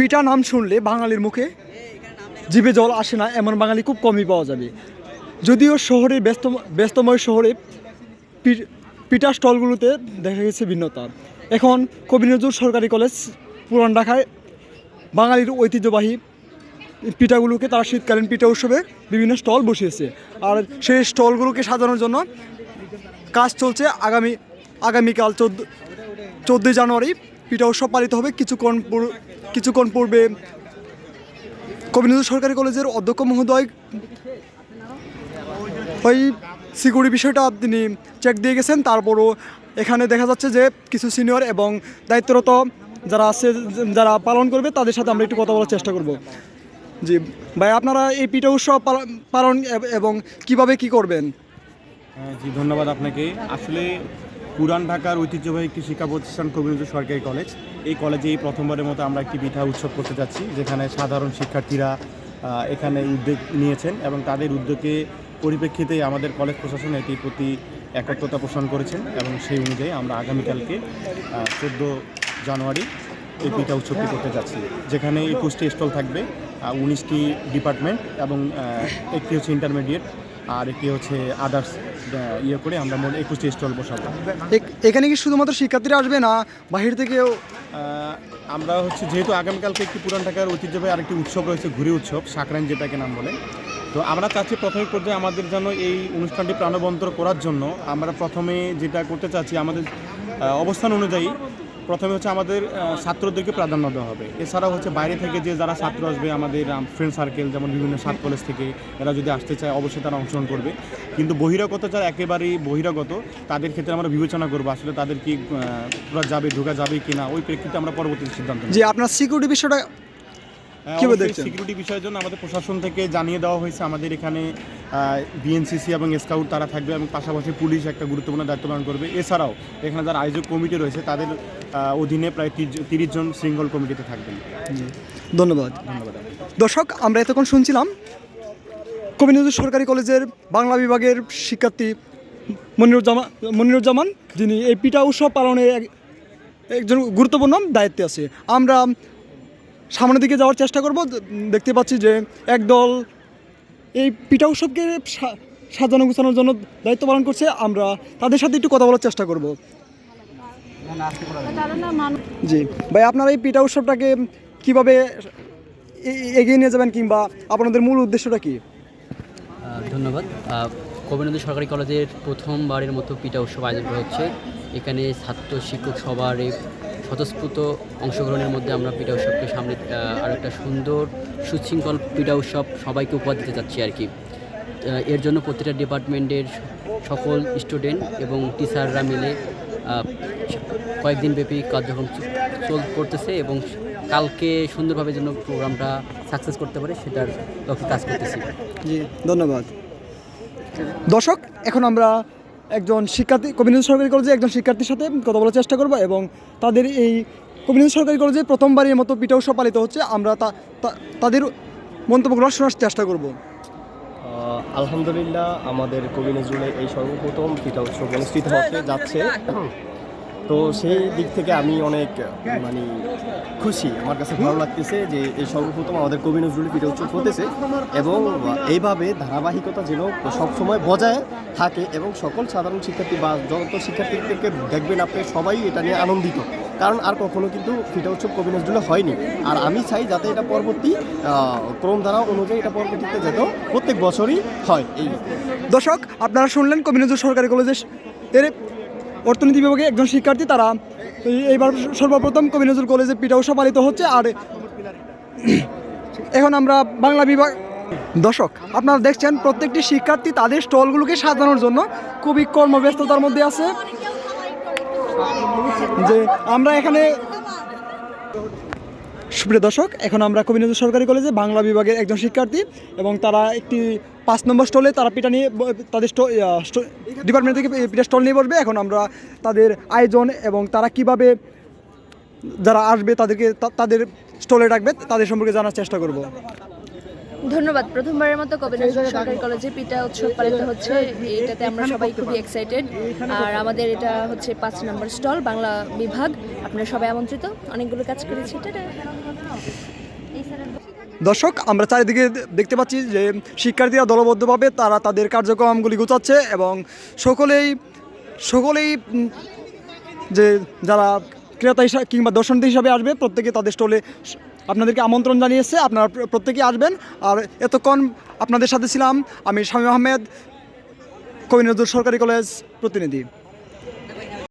পিঠা নাম শুনলে বাঙালির মুখে? জীবে জল আসে না, এমন বাঙালি খুব কমই পাওয়া যাবে। যদিও শহরে ব্যস্ত, ব্যস্তময় শহরে পিঠা স্টলগুলোতে দেখা গেছে ভিন্নতা। এখন কবি নজরুল সরকারি কলেজ পুরান ঢাকায় বাঙালির ঐতিহ্যবাহী পিঠাগুলোকে তারা শীতকালীন পিঠা উৎসবে বিভিন্ন স্টল বসিয়েছে। আর সেই স্টলগুলোকে সাজানোর জন্য কাজ চলছে আগামী, আগামীকাল চোদ্দ, চোদ্দোই জানুয়ারি পিঠা উৎসব পালিত হবে। কিছুক্ষণ কিছুক্ষণ পূর্বে কবিনজর সরকারি কলেজের অধ্যক্ষ মহোদয় ওই সিকিউরিটি বিষয়টা তিনি চেক দিয়ে গেছেন। তারপরও এখানে দেখা যাচ্ছে যে কিছু সিনিয়র এবং দায়িত্বরত যারা আছে যারা পালন করবে তাদের সাথে আমরা একটু কথা বলার চেষ্টা করব। জি ভাই আপনারা এই পিঠা উৎসব পালন- পালন এবং কীভাবে কি করবেন? হ্যাঁ, জি ধন্যবাদ আপনাকে। আসলে পুরান ঢাকার ঐতিহ্যবাহী একটি শিক্ষা প্রতিষ্ঠান কবিরঞ্জ সরকারি কলেজ। এই কলেজে এই প্রথমবারের মতো আমরা একটি পিঠা উৎসব করতে যাচ্ছি, যেখানে সাধারণ শিক্ষার্থীরা এখানে উদ্যোগ নিয়েছেন এবং তাদের উদ্যোগে পরিপ্রেক্ষিতে আমাদের কলেজ প্রশাসন এটির প্রতি একত্রতা পোষণ করেছেন এবং সেই অনুযায়ী আমরা আগামীকালকে চোদ্দ জানুয়ারি এই পিঠা উৎসবটি করতে যাচ্ছি, যেখানে একুশটি স্টল থাকবে উনিশটি ডিপার্টমেন্ট এবং একটি হচ্ছে ইন্টারমিডিয়েট। আর একটি হচ্ছে আদার্স ইয়ে করে আমরা মোট একুশটি স্টল বসাবো। এখানে কি শুধুমাত্র শিক্ষার্থীরা আসবে না বাহির থেকেও? আমরা হচ্ছে যেহেতু আগামীকালকে একটি পুরান ঢাকার ঐতিহ্যবাহী আরেকটি উৎসব রয়েছে ঘুরি উৎসব সাকরাইন যেটাকে নাম বলে। তো আমরা চাচ্ছি প্রাথমিক পর্যায়ে আমাদের যেন এই অনুষ্ঠানটি প্রাণবন্ত করার জন্য আমরা প্রথমে যেটা করতে চাচ্ছি আমাদের অবস্থান অনুযায়ী প্রথমে হচ্ছে আমাদের ছাত্রদেরকে প্রাধান্য দেওয়া হবে। এছাড়াও হচ্ছে বাইরে থেকে যে যারা ছাত্র আসবে, আমাদের ফ্রেন্ড সার্কেল যেমন বিভিন্ন সাত কলেজ থেকে এরা যদি আসতে চায়, অবশ্যই তারা অংশগ্রহণ করবে। কিন্তু বহিরাগত যারা একেবারেই বহিরাগত, তাদের ক্ষেত্রে আমরা বিবেচনা করব আসলে তাদের কি যাবে, ঢোকা যাবে কি না ওই প্রেক্ষিতে আমরা পরবর্তী সিদ্ধান্ত যে আপনার সিকিউরিটি বিষয়টা কীভাবে দেখছেন? সিকিউরিটি বিষয়ের জন্য আমাদের প্রশাসন থেকে জানিয়ে দেওয়া হয়েছে। আমাদের এখানে বিএনসিসি এবং স্কাউট তারা থাকবে এবং পাশাপাশি পুলিশ একটা গুরুত্বপূর্ণ দায়িত্ব পালন করবে। এছাড়াও এখানে যারা আয়োজক কমিটি রয়েছে তাদের অধীনে প্রায় তিরিশ জন শৃঙ্খল কমিটিতে থাকবেন। ধন্যবাদ। ধন্যবাদ। দর্শক আমরা এতক্ষণ শুনছিলাম কবি নজরুল সরকারি কলেজের বাংলা বিভাগের শিক্ষার্থী মনিরুজ্জামান মনিরুজ্জামান যিনি এই পিঠা উৎসব পালনে এক- একজন গুরুত্বপূর্ণ দায়িত্বে আছে। আমরা সামনের দিকে যাওয়ার চেষ্টা করব। দেখতে পাচ্ছি যে একদল এই পিঠা উৎসবকে সাজানো গুছানোর জন্য দায়িত্ব পালন করছে। আমরা তাদের সাথে একটু কথা বলার চেষ্টা করব। জি। ভাই আপনারা এই পিঠা উৎসবটাকে কীভাবে এগিয়ে নিয়ে যাবেন কিংবা আপনাদের মূল উদ্দেশ্যটা কি? ধন্যবাদ। আহ, কবিনন্দী সরকারি কলেজের প্রথমবারের মতো পিঠা উৎসব আয়োজন করা হচ্ছে। এখানে ছাত্র শিক্ষক সবার স্বতঃস্ফূর্ত অংশগ্রহণের মধ্যে আমরা পিঠা উৎসবকে সামনে আরও একটা সুন্দর সুশৃঙ্খল পিঠা উৎসব সবাইকে উপহার দিতে চাচ্ছি আর কি। এর জন্য প্রতিটা ডিপার্টমেন্টের সকল স্টুডেন্ট এবং টিচাররা মিলে কয়েকদিন ব্যাপী কার্যক্রম চল করতেছে এবং কালকে সুন্দরভাবে যেন প্রোগ্রামটা সাকসেস করতে পারে সেটার লক্ষ্যে কাজ করতেছি। জি, ধন্যবাদ। দর্শক, এখন আমরা একজন শিক্ষার্থী, কবিনন্দ সরকারি কলেজে একজন শিক্ষার্থীর সাথে কথা বলার চেষ্টা করব এবং তাদের এই কবিনন্দ সরকারি কলেজে প্রথমবারের মতো পিঠা উৎসব পালিত হচ্ছে। আমরা তা তাদের মন্তব্যগুলো শোনার চেষ্টা করব। আলহামদুলিল্লাহ, আমাদের কবি নজরুলে এই সর্বপ্রথম পিঠা উৎসব অনুষ্ঠিত হতে যাচ্ছে। তো সেই দিক থেকে আমি অনেক মানে খুশি। আমার কাছে ভালো লাগতেছে যে এই সর্বপ্রথম আমাদের কবি নজরুল পিঠা উৎসব হতেছে এবং এইভাবে ধারাবাহিকতা যেন সবসময় বজায় থাকে এবং সকল সাধারণ শিক্ষার্থী বা যত শিক্ষার্থীদেরকে দেখবেন আপনি সবাই এটা নিয়ে আনন্দিত। কারণ আর কখনো কিন্তু পিঠা উৎসব কবি নজরুলে হয়নি। আর আমি চাই যাতে এটা পরবর্তী আহ, ক্রমধারা অনুযায়ী এটা পরবর্তীতে যাতে প্রত্যেক বছরই হয়। এই দর্শক আপনারা শুনলেন কবি নজরুল সরকারি কলেজের এর অর্থনীতি বিভাগে একজন শিক্ষার্থী, তারা এই- এইবার সর্বপ্রথম কবি নজরুল কলেজে পিঠা পালিত হচ্ছে। আর এখন আমরা বাংলা বিভাগ দর্শক, আপনারা দেখছেন প্রত্যেকটি শিক্ষার্থী তাদের স্টলগুলোকে সাজানোর জন্য খুবই কর্মব্যস্ততার মধ্যে আছে। যে আমরা এখানে সুপ্রিয় দর্শক, এখন আমরা কবিনেন্দ্র সরকারি কলেজে বাংলা বিভাগের একজন শিক্ষার্থী এবং তারা একটি পাঁচ নম্বর স্টলে তারা পিঠা নিয়ে তাদের ডিপার্টমেন্ট থেকে পিঠা স্টল নিয়ে বসবে। এখন আমরা তাদের আয়োজন এবং তারা কীভাবে যারা আসবে তাদেরকে তাদের স্টলে রাখবে তাদের সম্পর্কে জানার চেষ্টা করব। ধন্যবাদ। প্রথমবারের মতো কবি নজরুল সরকারি কলেজে পিটা উৎসব পালিত হচ্ছে। এটাতে আমরা সবাই খুবই এক্সাইটেড আর আমাদের এটা হচ্ছে পাঁচ নম্বর স্টল, বাংলা বিভাগ। আপনারা সবাই আমন্ত্রিত। অনেকগুলো কাজ করেছি। দর্শক, আমরা চারিদিকে দেখতে পাচ্ছি যে শিক্ষার্থীরা দলবদ্ধভাবে তারা তাদের কার্যক্রমগুলি গোছাচ্ছে এবং সকলেই সকলেই যে যারা ক্রেতা হিসাবে কিংবা দর্শনার্থী হিসাবে আসবে, প্রত্যেকে তাদের স্টলে আপনাদেরকে আমন্ত্রণ জানিয়েছে, আপনারা প্রত্যেকেই আসবেন। আর এতক্ষণ আপনাদের সাথে ছিলাম আমি স্বামী আহমেদ কবি নজরুল সরকারি কলেজ প্রতিনিধি।